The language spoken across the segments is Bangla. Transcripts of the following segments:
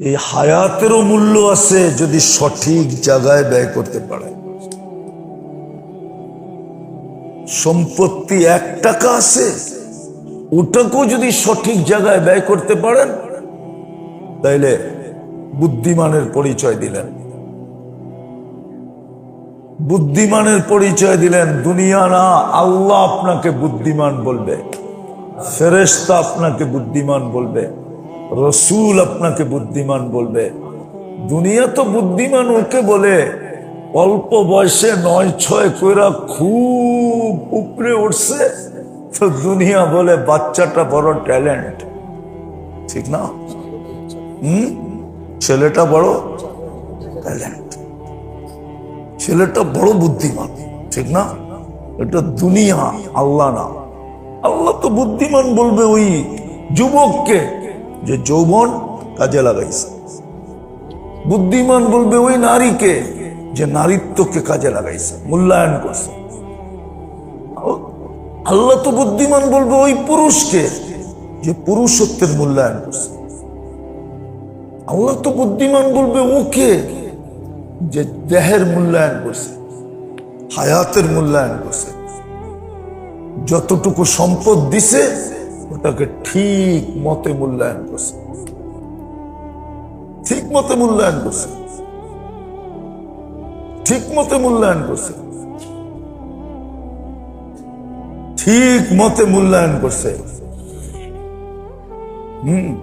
এই হায়াতেরও মূল্য আছে যদি সঠিক জায়গায় ব্যয় করতে পারে। সম্পত্তি এক টাকা আছে, ওটাকেও যদি সঠিক জায়গায় ব্যয় করতে পারেন, তাইলে বুদ্ধিমানের পরিচয় দিলেন। বুদ্ধিমানের পরিচয় দিলেন, দুনিয়া না, আল্লাহ আপনাকে বুদ্ধিমান বলবে ফেরেস্তা আপনাকে বুদ্ধিমান বলবে। রসুল আপনাকে বুদ্ধিমান বলবে। দুনিয়া তো বুদ্ধিমান ওকে বলে, অল্প বয়সে নয়, ছয় কইরা খুব উপরে উঠছে, তো দুনিয়া বলে বাচ্চাটা বড় ট্যালেন্ট। ঠিক না? হম? ছেলেটা বড় ট্যালেন্ট। ছেলেটা বড় বুদ্ধিমান, ঠিক না? এটা দুনিয়া, আল্লাহ না। আল্লাহ তো বুদ্ধিমান বলবে ওই যুবককে। যে যৌবন কাজে লাগাইছে। বুদ্ধিমান বলবে ওই নারীকে যে নারীত্বকে কাজে লাগাইছে, মূল্যায়ন করছে। আল্লাহ তো বুদ্ধিমান বলবে ওই পুরুষকে যে পুরুষত্বের মূল্যায়ন করছে। আল্লাহ তো বুদ্ধিমান বলবে ওকে যে দেহের মূল্যায়ন করছে, হায়াতের মূল্যায়ন করছে। যতটুকু সম্পদ দিছে ওটাকে ঠিক মতে মূল্যায়ন করছে। ঠিক মতে মূল্যায়ন করছে। ঠিক মতে মূল্যায়ন করছে। ঠিক মতে মূল্যায়ন করছে। হম।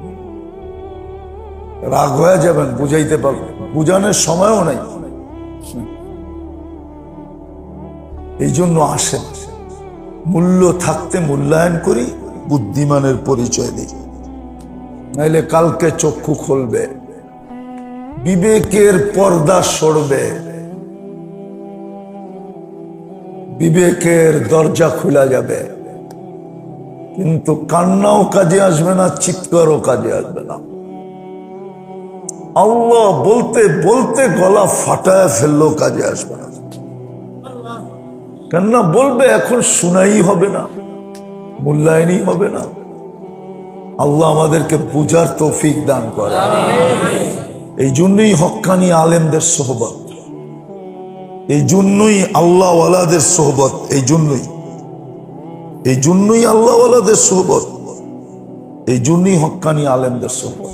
রাগ হয়ে যাবেন, বুঝাইতে পারবেন। বুঝানোর সময়ও নাই। এই জন্য আসেন। মূল্য থাকতে মূল্যায়ন করি। বুদ্ধিমানের পরিচয় দিই নাইলে কালকে চক্ষু খুলবে, বিবেকের পর্দা সরবে, বিবেকের দরজা খোলা যাবে। কিন্তু কান্নাও কাজে আসবে না, চিৎকারও কাজে আসবে না। আল্লাহ বলতে বলতে গলা ফাটায় ফেললেও কাজে আসবে না। কেননা বলবে, এখন শুনাই হবে না। মূল্যায়নই হবে না। আল্লাহ আমাদেরকে বুঝার তৌফিক দান করে এই জন্যই হক্কানি আলেমদের সোহবত। এই জন্যই আল্লাহওয়ালাদের সোহবত। এই জন্যই। এই জন্যই আল্লাহওয়ালাদের সোহবত। এই জন্যই হক্কানি আলেমদের সোহবত।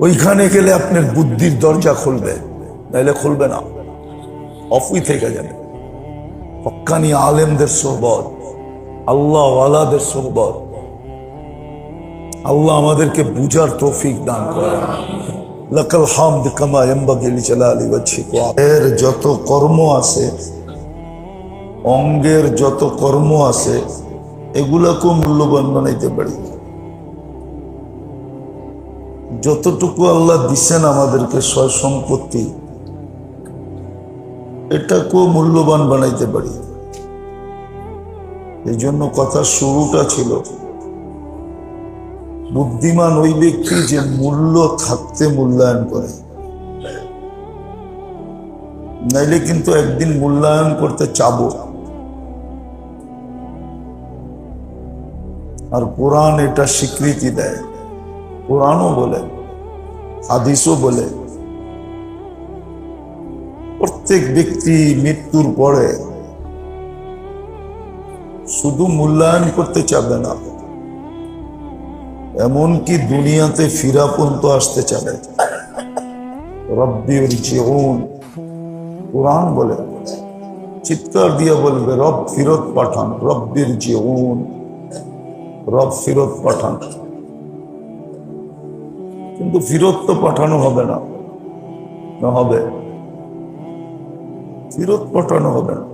ওইখানে গেলে আপনার বুদ্ধির দরজা খুলবে, নাইলে খুলবে না। অফুই থেকে যাবে। হক্কানি আলেমদের সোহবত, আল্লাহ ওয়ালাদের সোহবত। আল্লাহ আমাদেরকে বুঝার তৌফিক দান করে লাকাল হামদ কামা এম্বাগি লিজালালি ওয়াজহিকা এর যত কর্ম আছে, অঙ্গের যত কর্ম আছে, এগুলাকেও মূল্যবান বানাইতে পারি। যতটুকু আল্লাহ দিচ্ছেন আমাদেরকে সয় সম্পত্তি এটাকেও মূল্যবান বানাইতে পারি। এই জন্য কথা শুরুটা ছিল, বুদ্ধিমান ওই ব্যক্তি যে মূল্য থাকতে মূল্যায়ন করে। নাইলে কিন্তু একদিন মূল্যায়ন করতে চাব। আর কোরআন এটা স্বীকৃতি দেয়। কোরআনও বলে, হাদিসও বলে। প্রত্যেক ব্যক্তি মৃত্যুর পরে শুধু মূল্যায়ন করতে চাবে না, এমনকি দুনিয়াতে ফিরা পর্যন্ত আসতে চাবে। রব্বির জীবন কোরআন বলে, চিৎকার দিয়ে বলবে, রব ফিরত পাঠান রব্বির জীবন রব ফিরত পাঠান। কিন্তু ফিরত তো পাঠানো হবে না। না হবে। ফিরত পাঠানো হবে না।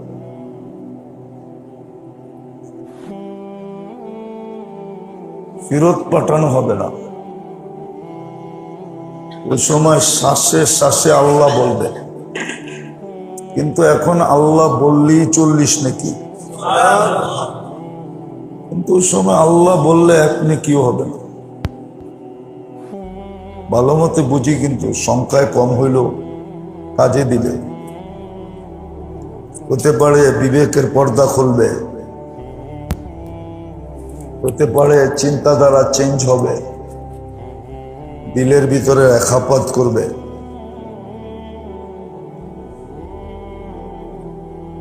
ফেরত পাঠানো হবে না। ওই সময় শ্বাসে শ্বাসে আল্লাহ বলবে। কিন্তু এখন আল্লাহ বললেই চল্লিশ নাকি? কিন্তু ওই সময় আল্লাহ বললে এক নেকিও হবে না। ভালো মতে বুঝি কিন্তু সংখ্যায় কম হইল কাজে দিলে। হতে পারে বিবেকের পর্দা খুলবে। হতে পারে চিন্তাধারা চেঞ্জ হবে। দিলের ভিতরে রেখাপাত করবে।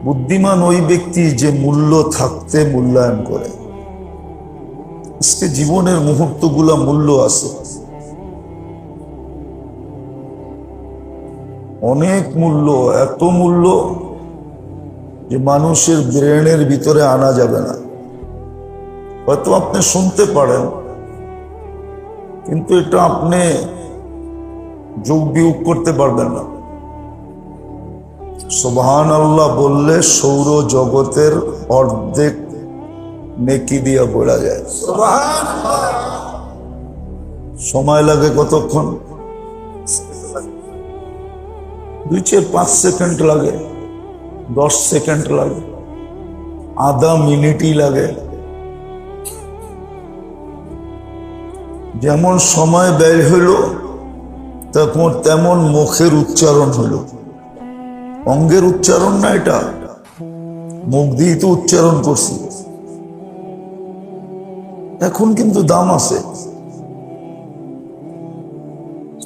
বুদ্ধিমান ওই ব্যক্তি যে মূল্য থাকতে মূল্যায়ন করে। আজকে জীবনের মুহূর্তগুলা মূল্য আছে। অনেক মূল্য, এত মূল্য যে মানুষের ব্রেনের ভিতরে আনা যাবে না। হয়তো আপনি শুনতে পারেন, কিন্তু এটা আপনি যোগ বিয়োগ করতে পারবেন না। সোবাহান আল্লাহ বললে সৌর জগতের অর্ধেক নেকি দিয়া বোঝা যায়। সময় লাগে কতক্ষণ? দুই চার পাঁচ সেকেন্ড লাগে। দশ সেকেন্ড লাগে, আধা মিনিটই লাগে। যেমন সময় ব্যয় হইল তখন তেমন মুখের উচ্চারণ হইল অঙ্গের উচ্চারণ না এটা? মুখ দিয়ে তো উচ্চারণ করছি। এখন কিন্তু দাম আছে।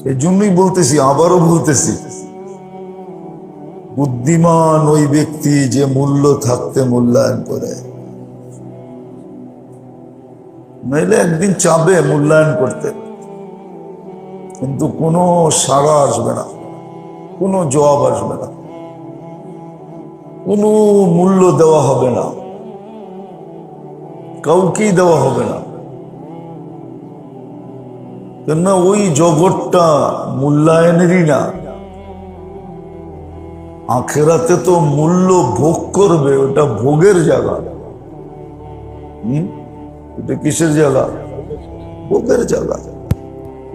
এই জন্যই বলতেছি, আবারও বলতেছি। বুদ্ধিমান ওই ব্যক্তি যে মূল্য থাকতে মূল্যায়ন করে। নইলে একদিন চাবে মূল্যায়ন করতে। কিন্তু কোনো সাড়া আসবে না, কোনো জবাব আসবে না, কোনো মূল্য দেওয়া হবে না, কাউকেই দেওয়া হবে না। কেননা ওই জগৎটা মূল্যায়নেরই না। আখেরাতে তো মূল্য ভোগ করবে, ওটা ভোগের জায়গা। হম? এটা কিসের জায়গা? ভোগের জায়গা।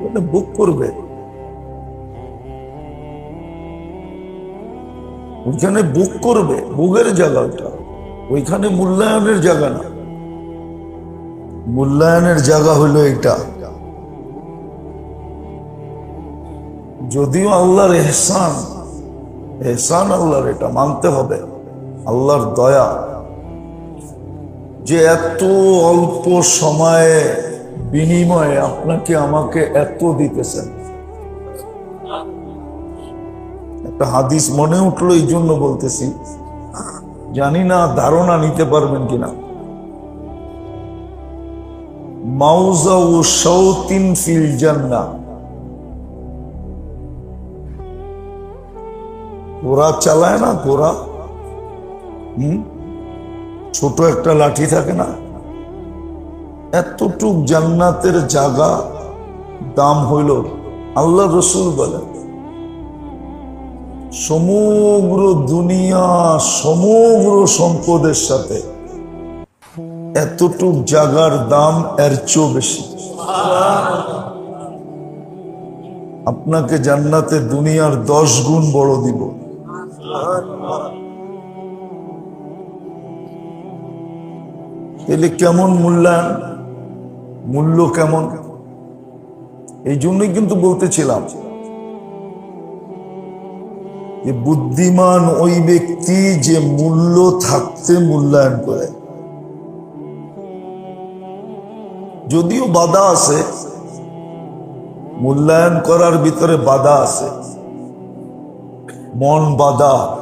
ওটা ভোগ করবে। ওইখানে বুক করবে, ভোগের জায়গা ওটা। ওইখানে মূল্যায়নের জায়গা না। মূল্যায়নের জায়গা হলো এটা যদিও আল্লাহর এহসান এহসান আল্লাহর এটা মানতে হবে। আল্লাহর দয়া। যে এত অল্প সময়ে বিনিময়ে আপনাকে আমাকে এত দিতেছেন। একটা হাদিস মনে উঠল এই জন্য বলতেছি। জানি না, ধারণা নিতে পারবেন কিনা। মাউজা ও সৌতিন ফিল জান্না ঘোড়া চালায় না, ঘোড়া। হম? ছোট একটা লাঠি থাকে না? এতটুক জান্নাতের জায়গা দাম হইল, আল্লাহ রসুল বলেন, সমগ্র দুনিয়া সমগ্র সম্পদের সাথে এতটুক জাগার দাম এর চেয়েও বেশি। আপনাকে জান্নাতে দুনিয়ার দশ গুণ বড় দিব। তাহলে কেমন মূল্যায়ন? মূল্য কেমন? এই জন্যই কিন্তু বলতেছিলাম যে বুদ্ধিমান ওই ব্যক্তি যে মূল্য থাকতে মূল্যায়ন করে। যদিও বাধা আছে, মূল্যায়ন করার ভিতরে বাধা আছে। মন বাধা,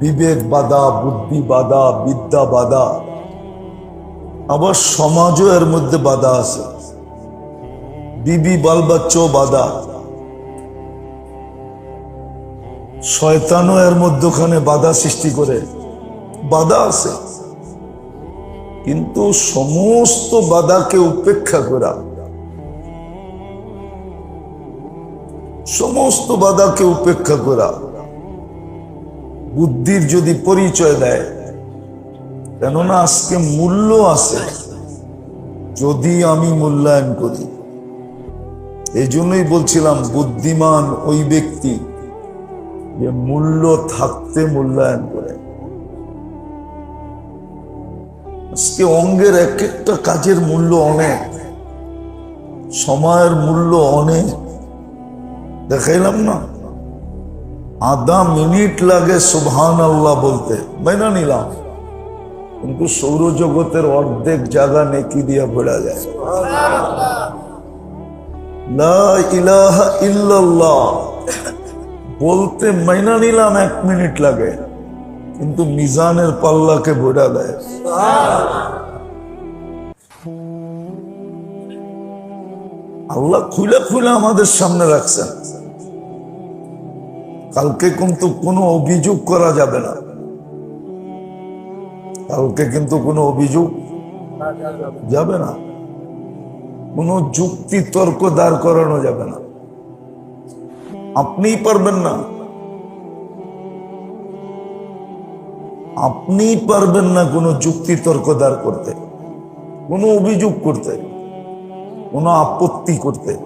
বিবেক বাধা, বুদ্ধি বাধা, বিদ্যা বাধা, আবার সমাজও এর মধ্যে বাধা আছে। বিবি বাল বাচ্চাও বাধা। শয়তানও এর মধ্যখানে বাধা সৃষ্টি করে। বাধা আছে। কিন্তু সমস্ত বাধাকে উপেক্ষা করা। সমস্ত বাধাকে উপেক্ষা করা। বুদ্ধির যদি পরিচয় দেয়, কেননা আজকে মূল্য আছে, যদি আমি মূল্যায়ন করি। এই জন্যই বলছিলাম, বুদ্ধিমান ওই ব্যক্তি যে মূল্য থাকতে মূল্যায়ন করে। আজকে অঙ্গের এক একটা কাজের মূল্য অনেক, সময়ের মূল্য অনেক। দেখাইলাম না। আধা মিনিট লাগে সুবহান আল্লাহ বলতে। মেনা নিলাম। কিন্তু সৌরজগতের অর্ধেক জায়গা নেকি দিয়া ভরা যায়। বলতে মাইনা নিলাম এক মিনিট লাগে। কিন্তু মিজানের পাল্লাকে বোঝা দেয় আল্লাহ খুলে খুলে আমাদের সামনে রাখছেন। কালকে কিন্তু কোনো অভিযোগ করা যাবে না। কালকে কিন্তু কোনো অভিযোগ যাবে না। কোনো যুক্তি তর্ক দাঁড় করানো যাবে না। আপনিই পারবেন না। আপনিই পারবেন না কোনো যুক্তি তর্ক দাঁড় করতে, কোনো অভিযোগ করতে, কোনো আপত্তি করতে,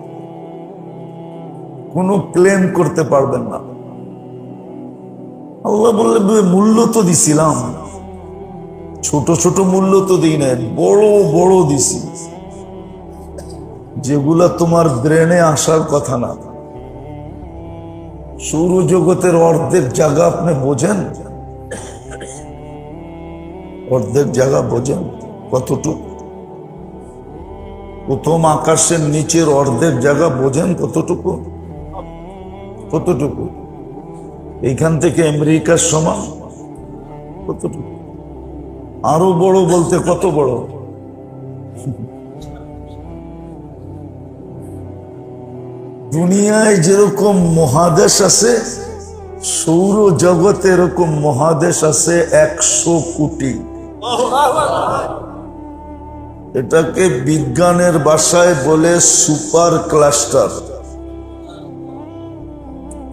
কোনো ক্লেম করতে পারবেন না। আল্লাহ বললে মূল্য তো দিছিলাম। ছোট ছোট মূল্য তো দিই নাই, বড় বড় দিছি। যেগুলা তোমার ব্রেনে আসার কথা না। সৌরজগতের অর্ধেক জায়গা আপনি বোঝেন? অর্ধেক জায়গা বোঝেন কতটুকু? প্রথম আকাশের নিচের অর্ধেক জায়গা বোঝেন কতটুকু? কতটুকু? এইখান থেকে আমেরিকার সমান? কতটুকু? আরও বড় বলতে কত বড়? দুনিয়ায় যেরকম মহাদেশ আছে সৌর জগতে এরকম মহাদেশ আছে একশো কোটি। এটাকে বিজ্ঞানের ভাষায় বলে সুপার ক্লাস্টার।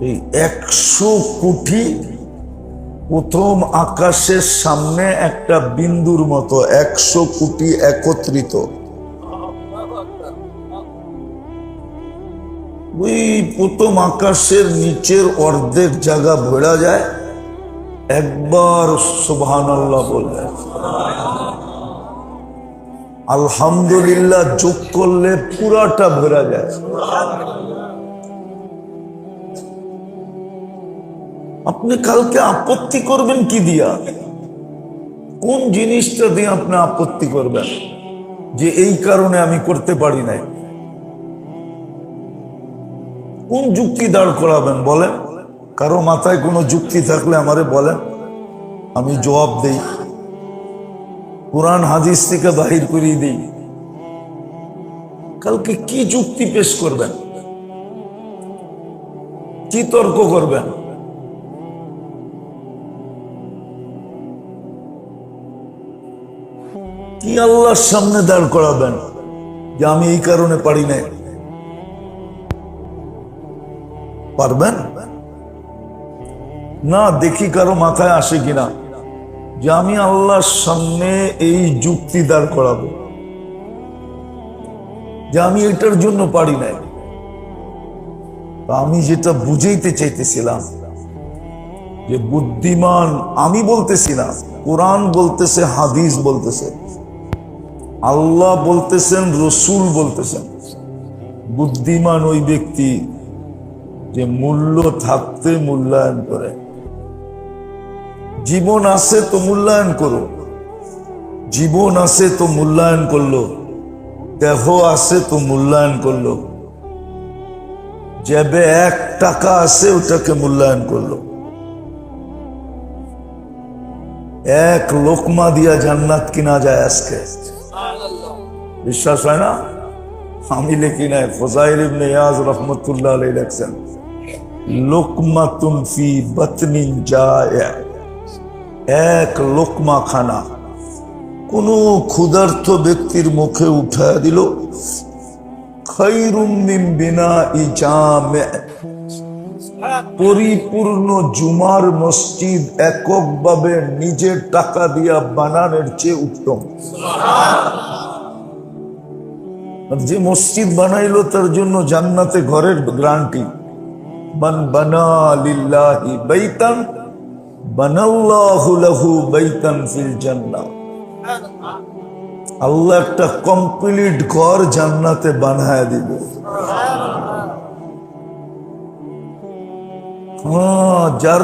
এই একশো কোটি প্রথম আকাশের সামনে একটা বিন্দুর মতো একশো কোটি একত্রিত। ওই প্রথম আকাশের নিচের অর্ধেক জায়গা ভরা যায়, একবার সুবহান আল্লাহ বললে আলহামদুলিল্লাহ যোগ করলে পুরাটা ভরা যায়। আপনি কালকে আপত্তি করবেন কি দিয়া? কোন জিনিসটা দিয়ে আপনি আপত্তি করবেন যে এই কারণে আমি করতে পারি নাই? কোন যুক্তি দাঁড় করাবেন বলেন? কারও মাথায় কোনো যুক্তি থাকলে আমারে বলেন। আমি জবাব দেই। কোরআন, হাদিস থেকে বাহির করিয়ে দিই। কালকে কি যুক্তি পেশ করবেন? কি তর্ক করবেন? কি আল্লাহর সামনে দাঁড় করাবেন যে আমি এই কারণে পারি নাই। পারবেন? না, দেখি কারও মাথায় আসে কিনা যে আমি আল্লাহর সামনে এই যুক্তি দাঁড় করাবো। যে আমি এটার জন্য পারি নাই। আমি যেটা বুঝাইতে চাইতেছিলাম, যে বুদ্ধিমান আমি বলতেছি না কোরআন বলতেছে, হাদিস বলতেছে, আল্লাহ বলতেছেন, রসুল বলতেছেন। বুদ্ধিমান ওই ব্যক্তি যে মূল্য থাকতে মূল্যায়ন করে। জীবন আছে তো মূল্যায়ন করো। জীবন আছে তো মূল্যায়ন করল। দেহ আছে তো মূল্যায়ন করল। যেবে এক টাকা আছে, ওটাকে মূল্যায়ন করল। এক লোকমা দিয়া জান্নাত কিনা যায় আজকে বিশ্বাস হয় না আমি লিখি নাই ফজাইল ইবনে ইয়াজ রহমতুল্লাহ আলাইহি লেখছেন লোকমাতুন ফি বাতনিন জায়া এক লোকমা খানা কোন ক্ষুধার্থ ব্যক্তির মুখে উঠায় দিল খাইরুম মিন বিনা ইজামে পরিপূর্ণ জুমার মসজিদ এককভাবে নিজের টাকা দিয়া বানানোর চেয়ে উত্তম। যে মসজিদ বানাইলো তার জন্য জান্নাতে ঘরের গ্রান্টি। মান বানা লিল্লাহি বাইতান, বানাল্লাহু লাহু বাইতান ফিল জান্নাহ। আল্লাহ একটা কমপ্লিট ঘর জান্নাতে বানায় দিবে। যার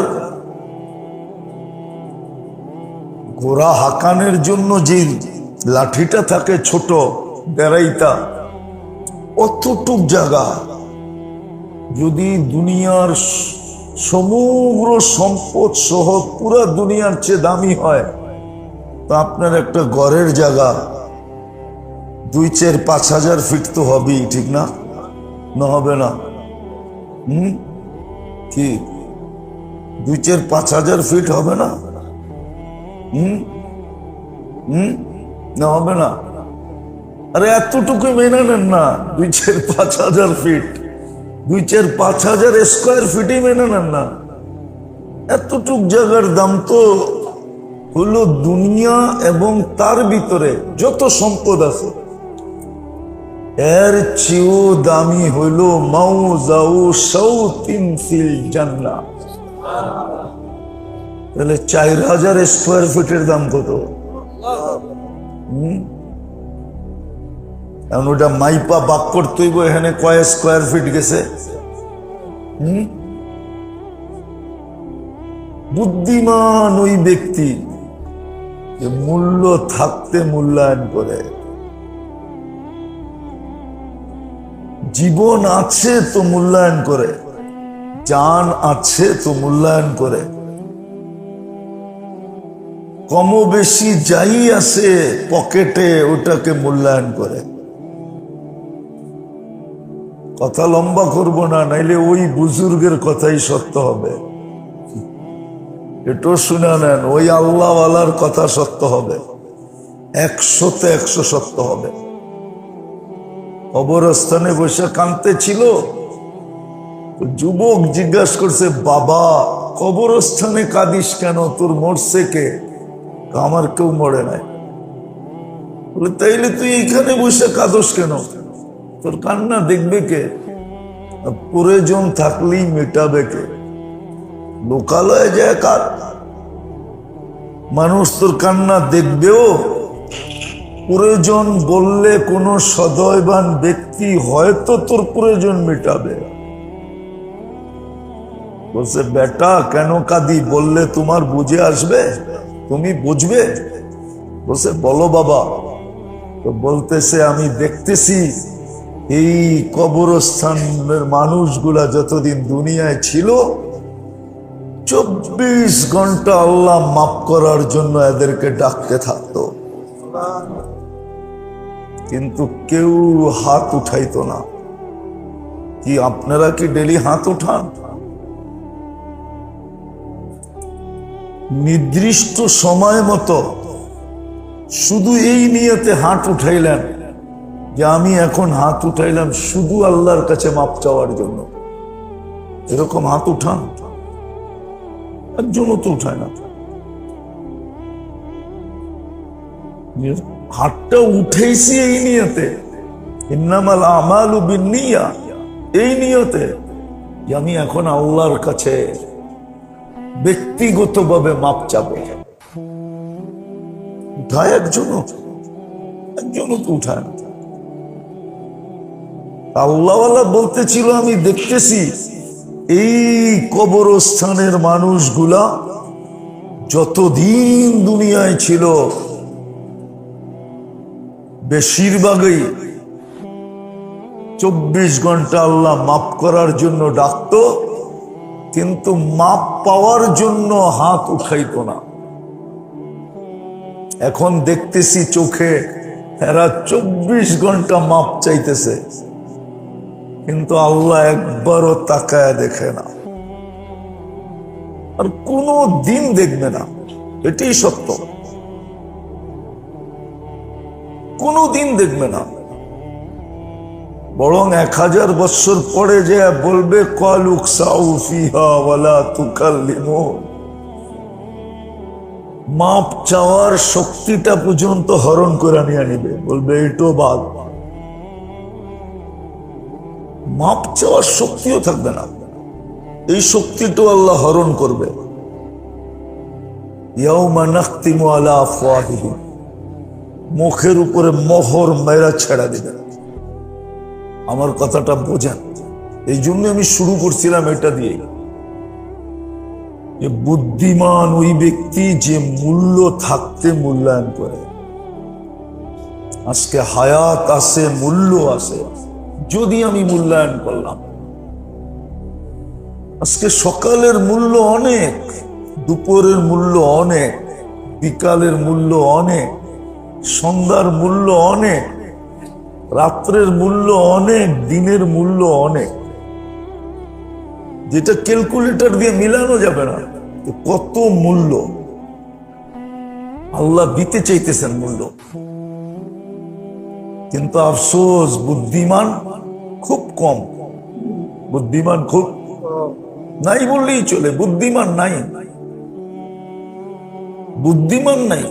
গোড়া হাকানের জন্য যে লাঠিটা থাকে ছোট বেড়াইতা অতটুক জায়গা। যদি দুনিয়ার সমগ্র সম্পদ সহ পুরো দুনিয়ার চেয়ে দামি হয়, তা আপনার একটা ঘরের জায়গা। দুই চার পাঁচ হাজার ফিট তো হবেই, ঠিক না? না হবে না। হুম? কি? দুই চার পাঁচ হাজার ফিট হবে না? হুম? হুম? না, হবে না। আরে, এতটুকু মেনে নেন না দুই চার পাঁচ হাজার ফিট দুই চার পাঁচ হাজার স্কোয়ার ফিটই মেনে নেন না। এতটুক জায়গার দাম তো হলো দুনিয়া এবং তার ভিতরে যত সম্পদ আছে। এর চেয়েও দামি হইল মাউ যাও সৌ তিন ফিল জান্না তাহলে চার হাজার স্কোয়ার ফিটের দাম কত? এখন ওটা মাইপা বাক করতে হইব, এখানে কয় স্কোয়ার ফিট গেছে? হুম? বুদ্ধিমান ওই ব্যক্তি, যে মূল্য থাকতে মূল্যায়ন করে। জীবন আছে তো মূল্যায়ন করে। জান আছে তো মূল্যায়ন করে। কম বেশি যাই আছে পকেটে ওটাকে মূল্যায়ন করে। কথা লম্বা করব না, নাইলে ওই বুজুর্গের কথাই সত্য হবে। এটাও শুনে নেন, ওই আল্লাহওয়ালার কথা সত্য হবে। একশোতে একশো সত্য হবে। কবরস্থানে বসে কাঁদতে ছিল যুবক জিজ্ঞাসা করছে, বাবা, কবরস্থানে কাঁদিস কেন? তোর মরছে কে? আমার কেউ মরে নাই। তাইলে তুই এখানে বসে কাঁদস কেন? তোর কান্না দেখবে কে? প্রয়োজন থাকলেই মেটাবে কে? লোকালয়ে যায় কার? মানুষ তোর কান্না দেখবেও প্রয়োজন বললে কোনো সদয়বান ব্যক্তি হয়তো তোর প্রয়োজন মেটাবে। বলছে, বেটা, কেন কাঁদি? বললে তোমার বুঝে আসবে। তুমি বুঝবে? বলছে, বলো বাবা। তো বলতেছে, আমি দেখতেছি এই কবরস্থানের মানুষগুলা যতদিন দুনিয়ায় ছিল, চব্বিশ ঘণ্টা আল্লাহ মাফ করার জন্য এদেরকে ডাকতে থাকতো। কিন্তু কেউ হাত উঠাইতো না। কি আপনারা কি ডেলি হাত উঠান? নির্দিষ্ট সময় মতো শুধু এই নিয়তে হাত উঠাইলেন যে আমি এখন হাত উঠাইলাম শুধু আল্লাহর কাছে মাপ চাওয়ার জন্য। এরকম হাত উঠান? একজনও তো উঠায় না। হাতটা উঠেছি এই নিয়তে। ইন্নামাল আমালু বিন্নিয়া, এই নিয়তে আমি এখন আল্লাহর কাছে ব্যক্তিগতভাবে মাপ চাবো। উঠায় একজনও একজনও তো উঠায় আল্লাহওয়ালা বলতেছিল, আমি দেখতেছি এই কবরস্থানের মানুষগুলা যতদিন দুনিয়ায় ছিল বেশিরভাগই চব্বিশ ঘণ্টা আল্লাহ মাপ করার জন্য ডাকতো, কিন্তু মাপ পাওয়ার জন্য হাত উঠাইতো না। এখন দেখতেছি চোখে এরা চব্বিশ ঘণ্টা মাপ চাইতেছে, কিন্তু আল্লাহ একবারও তাকায় দেখে না। আর কোনো দিন দেখবে না, এটাই সত্য। কোনো দিন দেখবে না। বরং এক হাজার বৎসর পরে যে বলবে কলুক সাউফিহা ওয়ালা মাপ চাওয়ার শক্তিটা পর্যন্ত হরণ করে নিয়ে নিবে। বলবে, এটো বাদ। মাপ চাওয়ার শক্তিও থাকবে না। এই শক্তিটাও আল্লাহ হরণ করবে। ইয়াউমা নাখতিমু আলা আফওয়াহিহিম। মুখের উপরে মোহর মেরা ছেড়া দিবেন আমার কথাটা বোঝেন। এই জন্য আমি শুরু করছিলাম এটা দিয়ে। যে বুদ্ধিমান ওই ব্যক্তি যে মূল্য থাকতে মূল্যায়ন করে। আজকে হায়াত আছে, মূল্য আছে। যদি আমি মূল্যায়ন করলাম। আজকে সকালের মূল্য অনেক, দুপুরের মূল্য অনেক, বিকালের মূল্য অনেক। সন্ধ্যার মূল্য অনেক, রাত্রের মূল্য অনেক, দিনের মূল্য অনেক। যেটা ক্যালকুলেটর দিয়ে মিলানো যাবে না কত মূল্য? আল্লাহ দিতে চাইতেছেন মূল্য। কিন্তু আফসোস, বুদ্ধিমান খুব কম। বুদ্ধিমান খুব নাই বললেই চলে, বুদ্ধিমান নাই। বুদ্ধিমান নাই।